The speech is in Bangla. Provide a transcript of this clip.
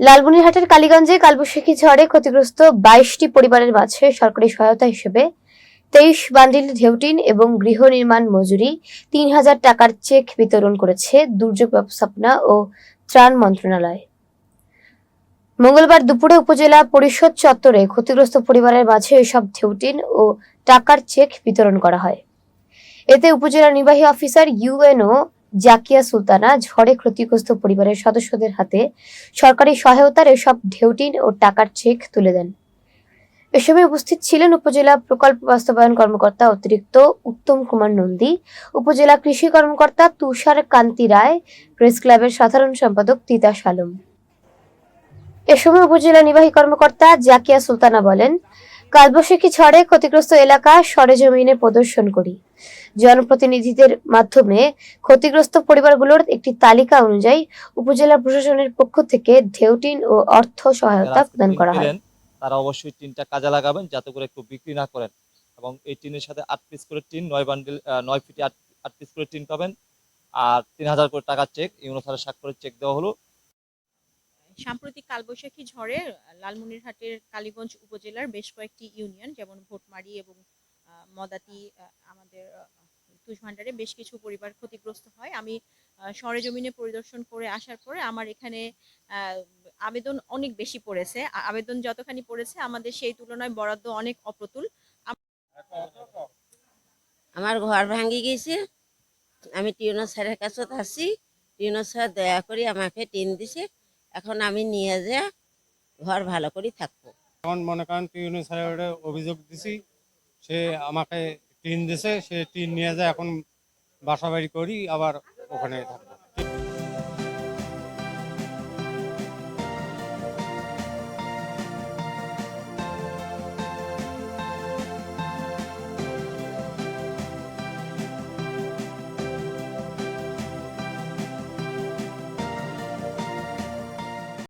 লালমনিরহাটের কালীগঞ্জে কালবৈশাখী ঝড়ে ক্ষতিগ্রস্ত বাইশটি পরিবারের মাঝে সরকারি সহায়তা হিসেবে তেইশ বান্ডিল ঢেউটিন এবং গৃহ নির্মাণ মজুরি তিন হাজার টাকার চেক বিতরণ করেছে দুর্যোগ ব্যবস্থাপনা ও ত্রাণ মন্ত্রণালয়। মঙ্গলবার দুপুরে উপজেলা পরিষদ চত্বরে ক্ষতিগ্রস্ত পরিবারের মাঝে এসব ঢেউটিন ও টাকার চেক বিতরণ করা হয়। এতে উপজেলা নির্বাহী অফিসার ইউএনও জাকিয়া সুলতানা ঝড়ে ক্ষতিগ্রস্ত পরিবারের সদস্যদের হাতে সরকারি সহায়তার এসব ঢেউটিন ও টাকার চেক তুলে দেন। এ সময় উপস্থিত ছিলেন উপজেলা প্রকল্প বাস্তবায়ন কর্মকর্তা অতিরিক্ত উত্তম কুমার নন্দী, উপজেলা কৃষি কর্মকর্তা তুষার কান্তি রায়, প্রেস ক্লাবের সাধারণ সম্পাদক তিতাস আলম এ সময় উপজেলা নির্বাহী কর্মকর্তা জাকিয়া সুলতানা বলেন, কালবৈশাখী ঝড়ে ক্ষতিগ্রস্ত এলাকা সরেজমিনে প্রদর্শন করি। জনপ্রতিনিধিদের মাধ্যমে ক্ষতিগ্রস্ত পরিবারগুলোর একটি তালিকা অনুযায়ী উপজেলা প্রশাসনের পক্ষ থেকে ঢেউটিন ও অর্থ সহায়তা প্রদান করা হয়। তারা অবশ্যই টিনটা কাজে লাগাবেন যাতে করে একটু বিক্রি না করেন। এবং এই টিনের সাথে আট পিস করে টিন নয় বান্ডিল নয় ফিটে আট আট পিস করে টিন পাবেন। আর তিন হাজার করে টাকার চেক ইউনো স্যারের স্বাক্ষরের চেক দেওয়া হলো। সাম্প্রতিক কালবৈশাখী ঝড়ে লালমনিরহাটের কালীগঞ্জ উপজেলার বেশ কয়েকটি ইউনিয়ন যেমন ভোটমারি এবং মদাতি আহ, আমাদের তুষভান্ডারে বেশ কিছু পরিবার ক্ষতিগ্রস্ত হয়। আমি সরেজমিনে পরিদর্শন করে আসার পরে আমার এখানে আবেদন অনেক বেশি পড়েছে। আবেদন যতখানি পড়েছে আমাদের সেই তুলনায় বরাদ্দ অনেক অপ্রতুল। আমার ঘর ভাঙি গেছে। আমি টিউনো স্যারের কাছে আসছি টিউনো স্যার দয়া করে আমাকে টিন দিছে। এখন আমি নিয়ে যা ঘর ভালো করে থাকব। এখন মনে করেন টিউনি স্যারের অভিযোগ দিছি। সে আমাকে টিন দিছে সে টিন নিয়ে যায় এখন বাসা বাড়ি করি আবার ওখানে থাকব।